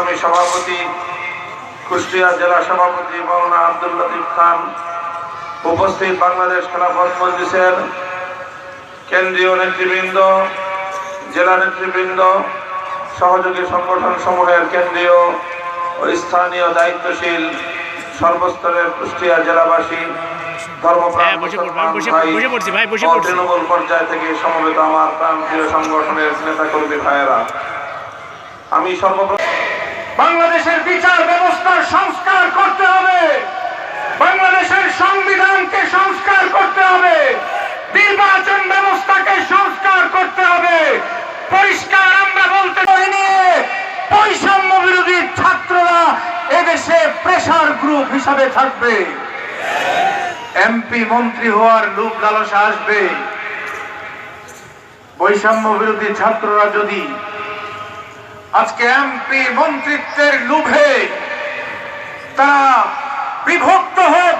সংগ্রামী সভাপতি কুষ্টিয়া জেলা সভাপতি মৌলানা আব্দুল লতিফ খান উপস্থিত বাংলাদেশ খেলাফত মজলিসের কেন্দ্রীয় নেতৃবৃন্দ জেলা নেতৃবৃন্দ সহযোগী সংগঠন সমূহের কেন্দ্রীয় ও স্থানীয় দায়িত্বশীল সর্বস্তরের কুষ্টিয়া জেলাবাসী হ্যাঁ। তৃণমূল পর্যায় থেকে সমবেত আমার প্রান্তীয় সংগঠনের নেতাকর্মী ভাইয়েরা আমি সর্বপ্রথম বাংলাদেশের বিচার ব্যবস্থার সংস্কার করতে হবে। বাংলাদেশের সংবিধানকে সংস্কার করতে হবে। নির্বাচন ব্যবস্থাকে সংস্কার করতে হবে। পরিষ্কার আমরা বলতে নিয়ে বৈষম্য বিরোধী ছাত্ররা এদেশে প্রেসার গ্রুপ হিসাবে থাকবে। এমপি, মন্ত্রী হওয়ার লোক লালসা আসবে। বৈষম্য বিরোধী ছাত্ররা যদি আজকে এমপি মন্ত্রিত্বের লোভে তারা বিভক্ত হয়ে